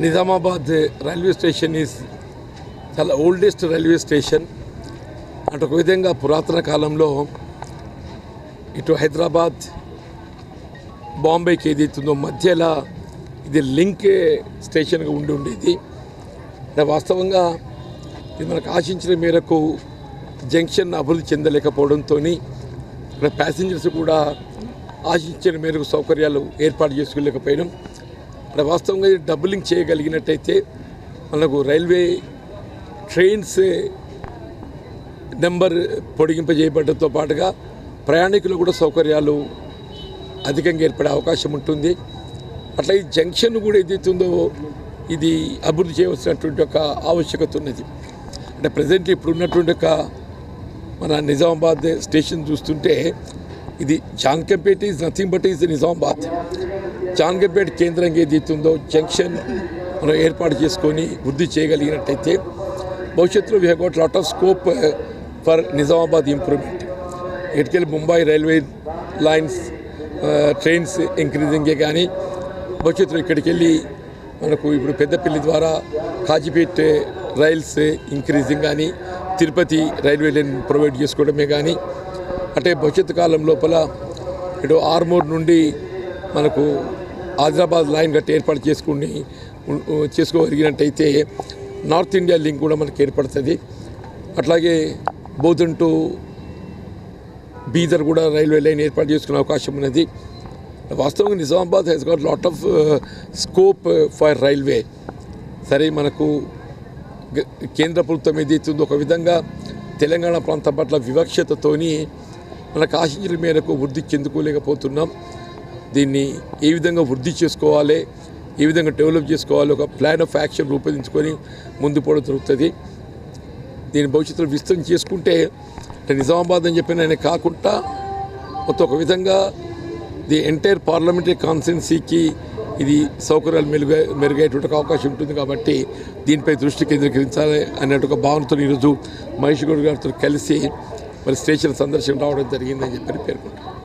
Nizamabad railway station is చాలా oldest railway station. అంటే ఒక విధంగా పురాతన కాలంలో ఇటు హైదరాబాద్ బాంబేకి ఏదైతుందో మధ్యలో ఇది లింక్ స్టేషన్గా ఉండి ఉండేది. అంటే వాస్తవంగా ఇది మనకు ఆశించిన మేరకు జంక్షన్ అభివృద్ధి చెందలేకపోవడంతో ఇక్కడ ప్యాసింజర్స్ కూడా ఆశించిన మేరకు సౌకర్యాలు ఏర్పాటు చేసుకోలేకపోయినాం. ఇక్కడ వాస్తవంగా డబ్బులింగ్ చేయగలిగినట్టయితే మనకు రైల్వే ట్రైన్స్ నెంబర్ పొడిగింపజేయబడంతో పాటుగా ప్రయాణికులు కూడా సౌకర్యాలు అధికంగా ఏర్పడే అవకాశం ఉంటుంది. అట్లా ఈ జంక్షన్ కూడా ఏదైతుందో ఇది అభివృద్ధి చేయవలసినటువంటి ఒక ఆవశ్యకత ఉన్నది. అంటే ప్రజెంట్ ఇప్పుడు ఉన్నటువంటి ఒక మన నిజామాబాద్ స్టేషన్ చూస్తుంటే ఇది Jankampet is nothing but is Nizamabad Jankampet కేంద్రంగా ఏదైతుందో జంక్షన్ మనం ఏర్పాటు చేసుకొని వృద్ధి చేయగలిగినట్టయితే భవిష్యత్తులో we hot lot of scope for Nizamabad improvement ఇటుకెళ్ళి Mumbai railway lines uh, trains ఇంక్రీజింగే కానీ భవిష్యత్తులో ఇక్కడికి వెళ్ళి మనకు ఇప్పుడు పెద్దపల్లి ద్వారా కాజీపేట్ రైల్స్ ఇంక్రీజింగ్ కానీ తిరుపతి రైల్వే లైన్ ప్రొవైడ్ చేసుకోవడమే కానీ అంటే భవిష్యత్తు కాలం లోపల ఇటు ఆర్మూర్ నుండి మనకు ఆదిలాబాద్ లైన్ గట్టి ఏర్పాటు చేసుకుని చేసుకోగలిగినట్టయితే నార్త్ ఇండియా లింక్ కూడా మనకు ఏర్పడుతుంది. అట్లాగే బోధన్ టు బీదర్ కూడా రైల్వే లైన్ ఏర్పాటు చేసుకునే అవకాశం ఉన్నది. వాస్తవంగా Nizamabad has got lot of scope for railway సరే మనకు కేంద్ర ప్రభుత్వం ఏదైతుందో ఒక విధంగా తెలంగాణ ప్రాంతం పట్ల వివక్షతతోని మనకు ఆశించిన మేరకు వృద్ధి చెందుకోలేకపోతున్నాం. దీన్ని ఏ విధంగా వృద్ధి చేసుకోవాలి ఏ విధంగా డెవలప్ చేసుకోవాలి ఒక ప్లాన్ ఆఫ్ యాక్షన్ రూపొందించుకొని ముందు పోవడం జరుగుతుంది. దీని భవిష్యత్తులో విస్తరణ చేసుకుంటే నిజామాబాద్ అని చెప్పిన ఆయన కాకుండా మొత్తం ఒక విధంగా ది ఎంటైర్ పార్లమెంటరీ కాన్స్టిట్యున్సీకి ఇది సౌకర్యాలు మెరుగై మెరుగయ్యేటువంటి అవకాశం ఉంటుంది కాబట్టి దీనిపై దృష్టి కేంద్రీకరించాలి అన్నట్టు ఒక భావనతో ఈరోజు మహేష్ గౌడ్ గారితో కలిసి మరి స్టేషన్ సందర్శన రావడం జరిగిందని చెప్పి పేర్కొంటారు